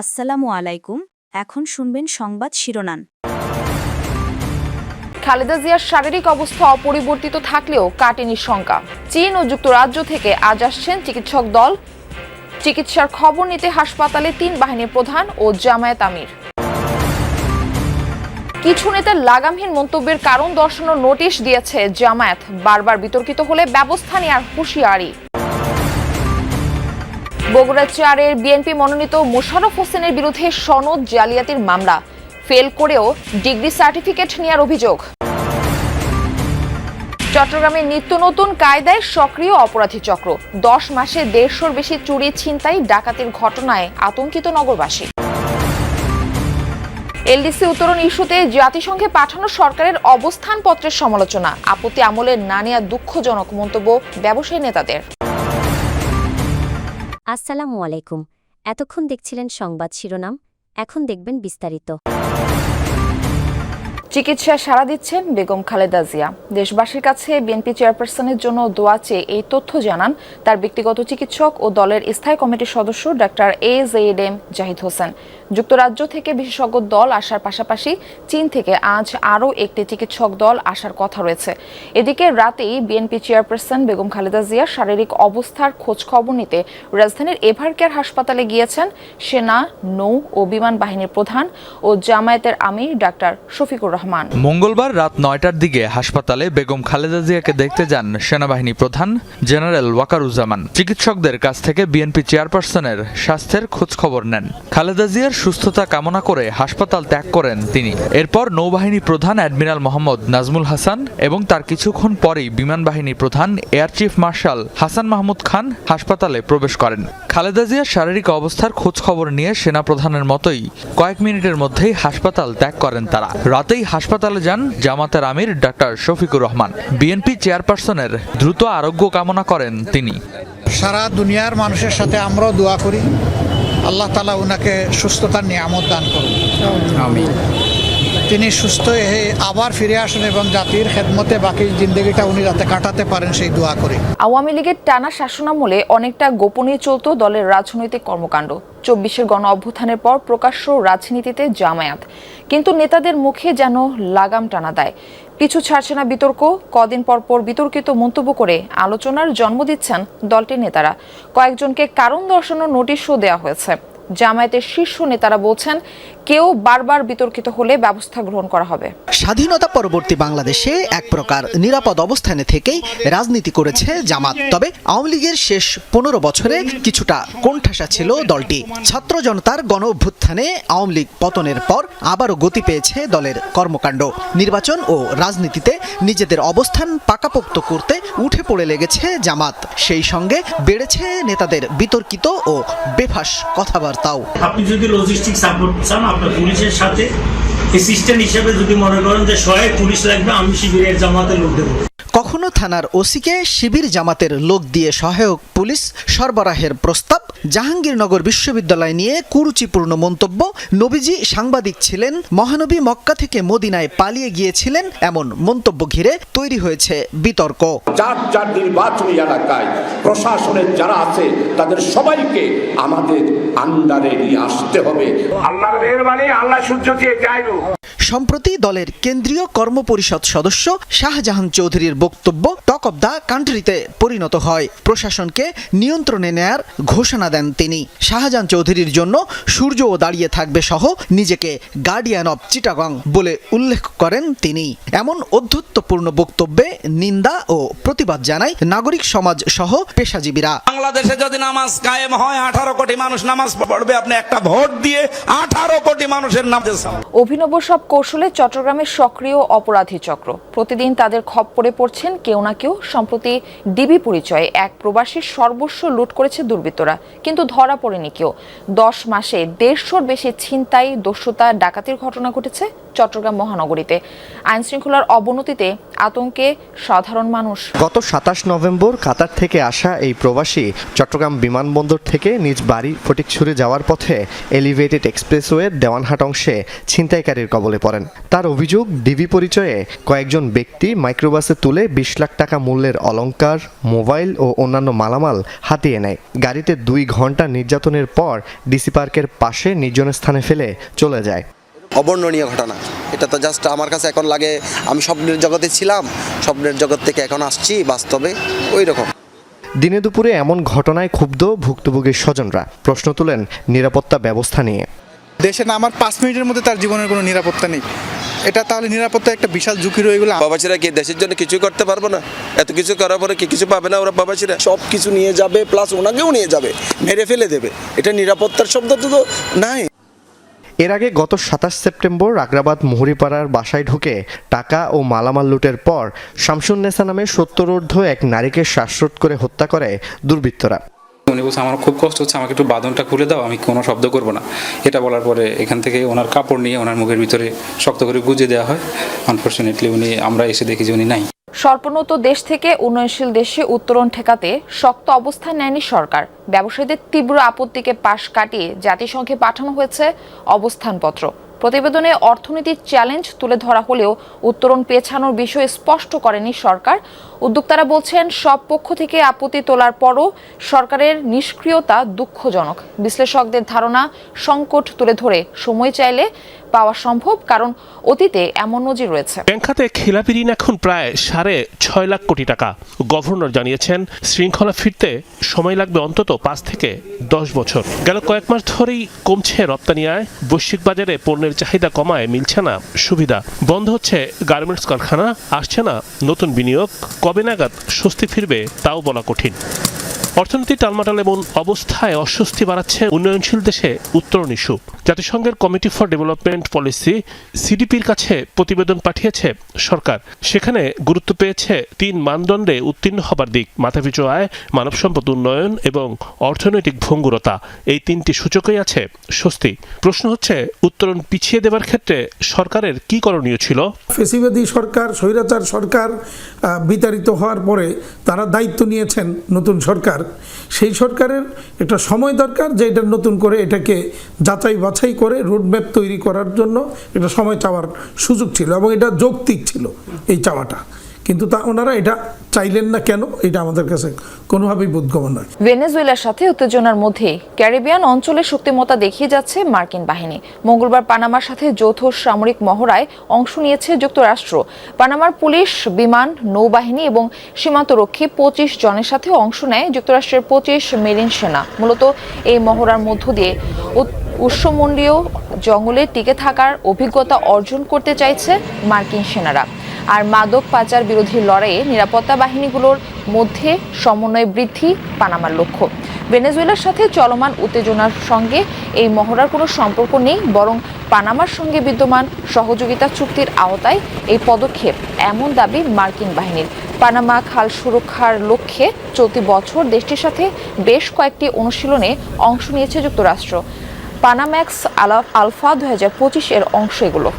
আসসালামু আলাইকুম, এখন শুনবেন সংবাদ শিরোনাম। খালেদা জিয়ার শারীরিক অবস্থা অপরিবর্তিত থাকলেও কাটেনি শঙ্কা। চীন ও যুক্তরাজ্য থেকে আজ আসছেন চিকিৎসক দল। চিকিৎসার খবর নিতে হাসপাতালে তিন বাহিনীর প্রধান ও জামায়াত আমির। কিছু নেতার লাগামহীন মন্তব্যের কারণ দর্শানোর নোটিশ দিয়েছে জামায়াত। বারবার বিতর্কিত হলে ব্যবস্থা নেওয়ার হুঁশিয়ারি। বগুড়া চারের বিএনপি মনোনীত মোশারফ হোসেনের বিরুদ্ধে সনদ জালিয়াতির মামলা। ফেল করেও ডিগ্রি সার্টিফিকেট নেওয়ার অভিযোগ। চট্টগ্রামে নিত্য নতুন কায়দায় সক্রিয় অপরাধী চক্র। দশ মাসে দেড়শোর বেশি চুরি ছিনতাই ডাকাতির ঘটনায় আতঙ্কিত নগরবাসী। এলডিসি উত্তরণ ইস্যুতে জাতিসংঘে পাঠানো সরকারের অবস্থানপত্রের সমালোচনা। আপত্তি আমলের না নেওয়া দুঃখজনক মন্তব্য ব্যবসায়ী নেতাদের। আসসালামু আলাইকুম। এতক্ষণ দেখছিলেন সংবাদ শিরোনাম এখন দেখবেন বিস্তারিত। চিকিৎসায় সাড়া দিচ্ছেন বেগম খালেদা জিয়া। দেশবাসীর কাছে বিএনপি চেয়ারপারসনের জন্য দোয়া চেয়ে এই তথ্য জানান তার ব্যক্তিগত চিকিৎসক ও দলের স্থায়ী কমিটির সদস্য doctor A Z M Zahid Hossain. যুক্তরাজ্য থেকে বিশেষজ্ঞ দল আসার পাশাপাশি চীন থেকে আজ আরও একটি চিকিৎসক দল আসার কথা রয়েছে। এদিকে রাতেই বিএনপি চেয়ারপারসন বেগম খালেদা জিয়ার শারীরিক অবস্থার খোঁজ খবর নিতে রাজধানীর এভারকেয়ার হাসপাতালে গিয়েছেন সেনা, নৌ ও বিমান বাহিনীর প্রধান ও জামায়াতের আমির ডাক্তার শফিকুর মঙ্গলবার রাত নয়টার দিকে হাসপাতালে বেগম খালেদা জিয়াকে দেখতে যান সেনাবাহিনী প্রধান জেনারেল ওয়াকারুজ্জামান। চিকিৎসকদের কাছ থেকে বিএনপি চেয়ারপারসনের স্বাস্থ্যের খোঁজখবর নেন। খালেদা জিয়ার সুস্থতা কামনা করে হাসপাতাল ত্যাগ করেন তিনি। এরপর নৌবাহিনী প্রধান অ্যাডমিরাল মোহাম্মদ নাজমুল হাসান এবং তার কিছুক্ষণ পরেই বিমান বাহিনী প্রধান air chief marshal Hasan Mahmud Khan হাসপাতালে প্রবেশ করেন। খালেদা জিয়ার শারীরিক অবস্থার খোঁজ খবর নিয়ে সেনা প্রধানের মতোই কয়েক মিনিটের মধ্যেই হাসপাতাল ত্যাগ করেন তারা। রাতেই হাসপাতালে যান জামাতের আমির ডাক্তার শফিকুর রহমান। বিএনপি চেয়ারপারসনের দ্রুত আরোগ্য কামনা করেন তিনি। সারা দুনিয়ার মানুষের সাথে আমরাও দোয়া করি। আল্লাহ তালা ওনাকে সুস্থতার নিয়ামত দান করুন। তিনি সুস্থ হয়ে আবার ফিরে আসেন এবং জাতির খেদমতে বাকি জিন্দগিটা উনি যাতে কাটাতে পারেন সেই দোয়া করে। আওয়ামী লীগের টানা শাসনামলে অনেকটা গোপনে চলত দলের রাজনৈতিক কর্মকাণ্ড। চব্বিশের গণ অভ্যুত্থানের পর প্রকাশ্য রাজনীতিতে জামায়াত। কিন্তু নেতাদের মুখে যেন লাগাম টানা দেয়। পিছু ছাড়ছে না বিতর্ক। কদিন পর পর বিতর্কিত মন্তব্য করে আলোচনার জন্ম দিচ্ছেন দলটির নেতারা। কয়েকজনকে কারণ দর্শানোর নোটিশও দেওয়া হয়েছে। জামায়াতের শীর্ষ নেতারা বলছেন কেউ বারবার বিতর্কিত হলে ব্যবস্থা গ্রহণ করা হবে। স্বাধীনতা পরবর্তী বাংলাদেশে এক প্রকার নিরাপদ অবস্থানে থেকেই রাজনীতি করেছে জামাত। তবে আওয়ামী লীগের শেষ পনেরো বছরে কিছুটা কোণঠাসা ছিল দলটি। ছাত্র জনতার গণ অভ্যুত্থানে আওয়ামী লীগ পতনের পর আবারও গতি পেয়েছে দলের কর্মকাণ্ড। নির্বাচন ও রাজনীতিতে নিজেদের অবস্থান পাকাপোক্ত করতে উঠে পড়ে লেগেছে জামাত। সেই সঙ্গে বেড়েছে নেতাদের বিতর্কিত ও বেফাস কথাবার্তাও। আপনি যদি লজিস্টিক সাপোর্ট চান, আপনার পুলিশের সাথে অ্যাসিস্ট্যান্ট হিসেবে যদি মনে করেন যে সহায়ক পুলিশ লাগবে আমি শিবিরের জামাতে লোক দেবো। কখনো থানার ওসিকে শিবির জামাতের লোক দিয়ে সহায়ক পুলিশ সরবরাহের প্রস্তাব? জাহাঙ্গীরনগর বিশ্ববিদ্যালয় নিয়ে কুরুচিপূর্ণ মন্তব্য। নবীজি সাংবাদিক ছিলেন মহানবী মক্কা থেকে মদিনায় পালিয়ে গিয়েছিলেন এমন মন্তব্য ঘিরে তৈরি হয়েছে বিতর্ক। যার যার নির্বাচনী এলাকায় প্রশাসনের যারা আছে তাদের সবাইকে আমাদের আন্ডারে নিয়ে আসতে হবে। আল্লাহ মেহরবানি আল্লাহ সূর্য দিয়ে যাইব সম্প্রতি দলের কেন্দ্রীয় কর্মপরিষদ সদস্য শাহজাহান চৌধুরীর বক্তব্য টক অব দ্য কান্ট্রিতে পরিণত হয়। প্রশাসনকে নিয়ন্ত্রণে নেয়ার ঘোষণা দেন তিনি। শাহজাহান চৌধুরীর জন্য সূর্যও দাঁড়িয়ে থাকবে সহ নিজেকে গার্ডিয়ান অব চিটাগং বলে উল্লেখ করেন তিনি। এমন অধ্যত্বপূর্ণ বক্তব্যে নিন্দা ও প্রতিবাদ জানায় নাগরিক সমাজ সহ পেশাজীবীরা। বাংলাদেশে যদি নামাজ কায়েম হয় আঠারো কোটি মানুষ নামাজ পড়বে। আপনি একটা ভোট দিয়ে আঠারো কোটি মানুষের নাম অভিনব সব কৌশলে চট্টগ্রামের সক্রিয় অপরাধী চক্র। প্রতিদিন তাদের খপ্পরে পড়ছেন কেউ না কেউ। সম্প্রতি ডিবি পরিচয়ে এক প্রবাসীর সর্বস্ব লুট করেছে দুর্বৃত্তরা, কিন্তু ধরা পড়েনি কেউ। দশ মাসে দেড়শোর বেশি ছিনতাই, দস্যুতা, ডাকাতির ঘটনা ঘটেছে চট্টগ্রাম মহানগরীতে। আইন শৃঙ্খলার অবনতিতে আতঙ্কে সাধারণ মানুষ। গত সাতাশ নভেম্বর কাতার থেকে আসা এই প্রবাসী চট্টগ্রাম বিমানবন্দর থেকে নিজ বাড়ি ফটিকছড়ি যাওয়ার পথে এলিভেটেড এক্সপ্রেসওয়ের দেওয়ানহাট অংশে ছিনতাইকারীর কবলে পড়েন। তার অভিযোগ ডিবি পরিচয়ে কয়েকজন ব্যক্তি মাইক্রোবাসে তুলে বিশ লাখ টাকা মূল্যের অলংকার মোবাইল ও অন্যান্য মালামাল হাতিয়ে নেয়। গাড়িতে দুই ঘণ্টা নির্যাতনের পর ডিসি পার্কের পাশে নির্জন স্থানে ফেলে চলে যায়। অবর্ণনীয় ঘটনা। এটা তো জাস্ট আমার কাছে এখন লাগে আমি স্বপ্নের জগতে ছিলাম স্বপ্নের জগৎ থেকে এখন আসছি বাস্তবে ওই রকম দিনে দুপুরে এমন ঘটনায় ক্ষুব্ধ ভুক্তভোগীর স্বজনরা। প্রশ্ন তুলেন নিরাপত্তা ব্যবস্থা নিয়ে। দেশে নামার পাঁচ মিনিটের মধ্যে তার জীবনের কোনো নিরাপত্তা নেই। এটা তাহলে নিরাপত্তা একটা বিশাল ঝুঁকি রয়ে গেলো। বাবাসীরা কি দেশের জন্য কিছু করতে পারব না? এত কিছু করার পরে কি কিছু পাবে না ওরা বাবাসীরা সব কিছু নিয়ে যাবে প্লাস ওনাকেও নিয়ে যাবে মেরে ফেলে দেবে। এটা নিরাপত্তার শব্দ তো নাই। এর আগে গত সাতাশ সেপ্টেম্বর আগ্রাবাদ মুহুরিপাড়ার বাসায় ঢুকে টাকা ও মালামাল লুটের পর শামসুন্নেসা নামে সত্তরোর্ধ এক নারীকে শ্বাসরোধ করে হত্যা করে দুর্বৃত্তরা। উনি বলছে, আমার খুব কষ্ট হচ্ছে, আমাকে একটু বাঁধনটা খুলে দাও, আমি কোনো শব্দ করব না। এটা বলার পরে এখান থেকে ওনার কাপড় নিয়ে ওনার মুখের ভিতরে শক্ত করে গুজে দেওয়া হয়। আনফর্চুনেটলি উনি, আমরা এসে দেখি যে উনি নাই। স্বল্পোন্নত দেশ থেকে উন্নয়নশীল দেশে উত্তরণ ঠেকাতে শক্ত অবস্থান নেয়নি সরকার। ব্যবসায়ীদের তীব্র আপত্তিকে পাশ কাটিয়ে জাতিসংঘে পাঠানো হয়েছে অবস্থানপত্র। প্রতিবেদনে অর্থনীতির চ্যালেঞ্জ তুলে ধরা হলেও উত্তরণ পেছানোর বিষয়ে স্পষ্ট করেনি সরকার। উদ্যোক্তারা বলছেন, সব পক্ষ থেকে আপত্তি তোলার পরও সরকারের নিষ্ক্রিয়তা দুঃখজনক। বিশ্লেষকদের ধারণা, সংকট তুলে ধরে সময় চাইলে পাওয়া সম্ভব, কারণ অতীতে এমন নজির রয়েছে। ব্যাংক খাতে খেলাপি ঋণ এখন প্রায় সাড়ে ছয় লাখ কোটি টাকা। গভর্নর জানিয়েছেন, শৃঙ্খলা ফিরতে সময় লাগবে অন্তত পাঁচ থেকে দশ বছর। গেল কয়েক মাস ধরেই কমছে রপ্তানি আয়। বৈশ্বিক বাজারে পণ্যের চাহিদা কমায়, মিলছে না, সুবিধা। বন্ধ হচ্ছে গার্মেন্টস কারখানা, আসছে না নতুন বিনিয়োগ। কবে নাগাদ স্বস্তি ফিরবে তাও বলা কঠিন। অর্থনীতি টালমাটাল এবং অবস্থায় অস্বস্তি বাড়াচ্ছে উন্নয়নশীল দেশে উত্তরণ ইস্যু। জাতিসংঘের কমিটি ফর ডেভেলপমেন্ট পলিসি, সিডিপির কাছে প্রতিবেদন পাঠিয়েছে সরকার। সেখানে গুরুত্ব পেয়েছে তিন মানদণ্ডে উত্তীর্ণ হবার দিক। মাথাপিছু আয়, মানব সম্পদ উন্নয়ন এবং অর্থনৈতিক ভঙ্গুরতা। এই তিনটি সূচকই আছে স্বস্তি। প্রশ্ন হচ্ছে, উত্তরণ পিছিয়ে দেবার ক্ষেত্রে সরকারের কি করণীয় ছিল? ফেসিবাদী সরকার, স্বৈরাচার সরকার বিতাড়িত হওয়ার পরে তারা দায়িত্ব নিয়েছেন নতুন সরকার। সেই সরকারের একটা সময় দরকার যে এটা নতুন করে এটাকে যাচাই বাছাই করে রোডম্যাপ তৈরি করার জন্য একটা সময় চাওয়ার সুযোগ ছিল এবং এটা যৌক্তিক ছিল এই চাওয়াটা। কিন্তু তা ওনারা এটা চাইলেন না কেন? এটা আমাদের কাছে কোনোভাবেই বোধগম্য নয়। ভেনেজুয়েলার সাথে উত্তেজনার মধ্যে ক্যারিবিয়ান অঞ্চলে শক্তিমত্তা দেখিয়ে যাচ্ছে মার্কিন বাহিনী। মঙ্গলবার পানামার সাথে যৌথ সামরিক মহড়ায় অংশ নিয়েছে যুক্তরাষ্ট্র। পানামার পুলিশ, বিমান, নৌবাহিনী এবং সীমান্তরক্ষী পঁচিশ জনের সাথে অংশ নেয় যুক্তরাষ্ট্রের পঁচিশ মেরিন সেনা। মূলত এই মহড়ার মধ্য দিয়ে উষ্ণমন্ডলীয় জঙ্গলে টিকে থাকার অভিজ্ঞতা অর্জন করতে চাইছে মার্কিন সেনারা। আর মাদক পাচার বিরোধী লড়াইয়ে নিরাপত্তা বাহিনীগুলোর মধ্যে সমন্বয় বৃদ্ধি পানামার লক্ষ্য। ভেনেজুয়েলার সাথে চলমান উত্তেজনার সঙ্গে এই মহড়ার কোনো সম্পর্ক নেই, বরং পানামার সঙ্গে বিদ্যমান সহযোগিতা চুক্তির আওতায় এই পদক্ষেপ এমন দাবি মার্কিন বাহিনীর। পানামা খাল সুরক্ষার লক্ষ্যে চলতি বছর দেশটির সাথে বেশ কয়েকটি অনুশীলনে অংশ নিয়েছে যুক্তরাষ্ট্র। পানাম্যাক্স আলা আলফা দু হাজার এর অংশ এগুলো।